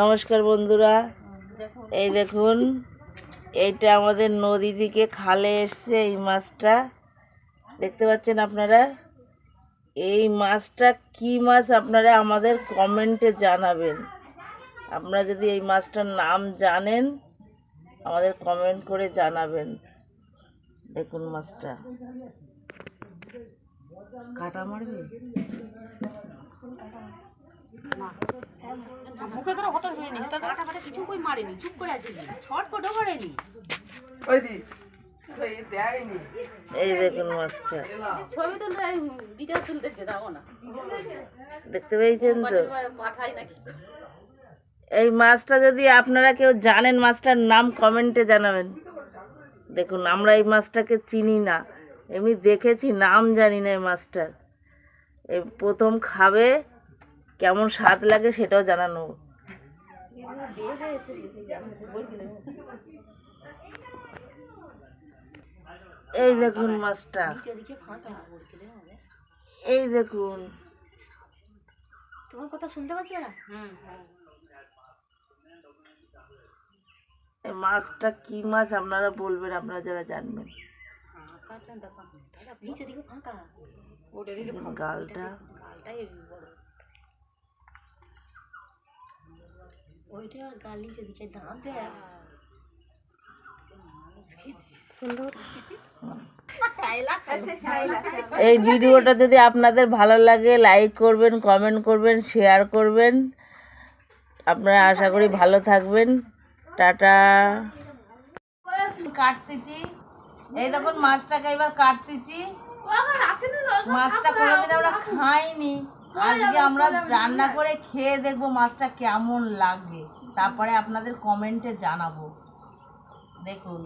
নমস্কার বন্ধুরা। এই দেখুন এইটা আমাদের নদী থেকে খালে এসছে এই মাছটা। দেখতে পাচ্ছেন আপনারা? এই মাছটা কি মাছ আপনারা আমাদের কমেন্টে জানাবেন। আপনারা যদি এই মাছটার নাম জানেন আমাদের কমেন্ট করে জানাবেন। দেখুন মাছটা। কাটা মারবে? মুখে ধরো হতো শুনিনি ধরো টাকাটা কিছু কই মারেনি চুপ করে আছে ছটপটও করেনি এই দেখুন মাছটা। ছবি তুলতে ভিডিও তুলতেছে দাও না। দেখতে পেয়েছেন তো? পাঠাই নাকি? এই মাছটা যদি আপনারা কেউ জানেন মাছটার নাম কমেন্টে জানাবেন। দেখুন আমরা এই মাছটাকে চিনি না। এমনি দেখেছি নাম জানি না এই মাছটার। এই প্রথম খাবে কেমন স্বাদ লাগে সেটাও জানানো। এই দেখুন মাছটা। এই দেখুন। তোমার কথা শুনতে পাচ্ছি না? এই মাছটা কি মাছ আপনারা বলবেন আপনারা যারা জানবেন। গালটা গালটাই বড় ওইটা গাল দাঁত দেয়। এই ভিডিওটা যদি আপনাদের ভালো লাগে লাইক করবেন কমেন্ট করবেন শেয়ার করবেন। আপনারা আশা করি ভালো থাকবেন। টাটা। কাটতেছি। এই দেখুন মাছটাকে এবার কাটতেছি। মাছটা কোনোদিন আমরা খাইনি। আজকে আমরা রান্না করে খেয়ে দেখব মাছটা কেমন লাগে। তারপরে আপনাদের কমেন্টে জানাব। দেখুন।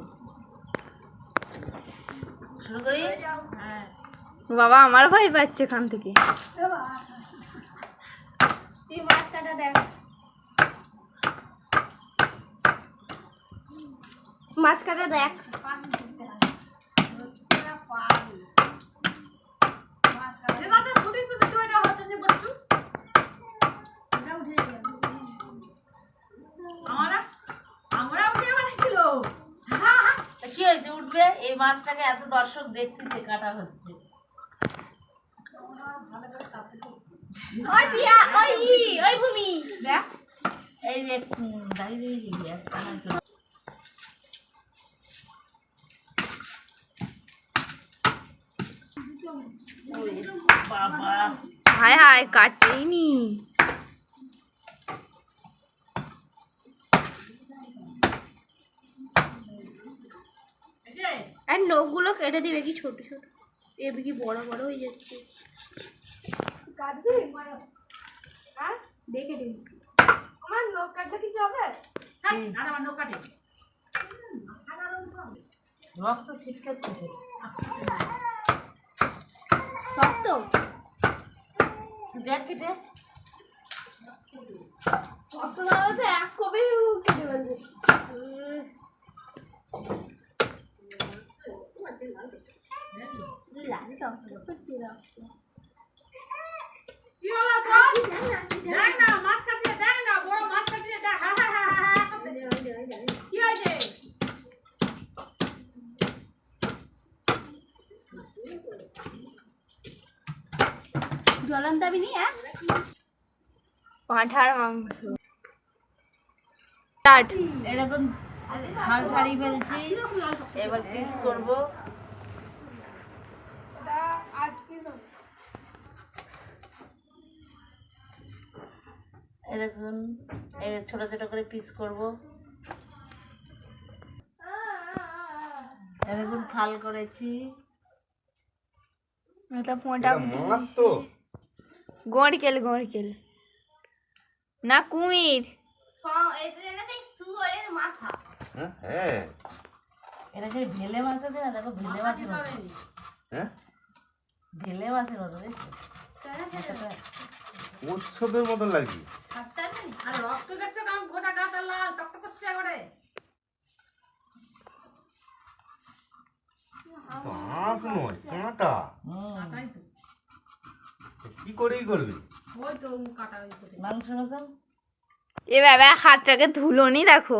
শুরু করি? বাবা আমার ভয় পাচ্ছে এখান থেকে। মাছ কাটা দেখ। উঠবে এই মাছটাকে এত দর্শক দেখতেছে কাটা হচ্ছে। এই হায় হায় কাটেইনি আর নখগুলো কেটে দিবে কি ছোট ছোট? এ কি বড় বড় হয়ে যাচ্ছে? কাটবি? হ্যাঁ? দেখে দিচ্ছি আমার নখ কাটলে কিছু হবে? রক্ত ছিটকাচ্ছে তো। শক্ত? তুই দেখ। কেটে শক্ত না হলে তো এক কবে কেটে ফেলবে লাল টক সত্যি রক্ত জলান দাবি নি পাঁঠার মাংস। এরকম ছাল ছাড়িয়ে ফেলছি। এবার পিস করব। এরকম এই ছোট ছোট করে পিস করব। এরকম ফাল করেছি। এটা পোঁটা মাছ তো গড়কেল গড়কেল না কুমির। হ্যাঁ হ্যাঁ। এটা সেই ভেলে মাছ আছে না দেখো ভেলে মাছের হ্যাঁ? ভেলে মাছের মতো দেখছ? উৎসবের মতো লাগি মাছ নয় কাঁটা। কি করেই করবি? এ বাবা হাতটাকে ধুলো নি দেখো।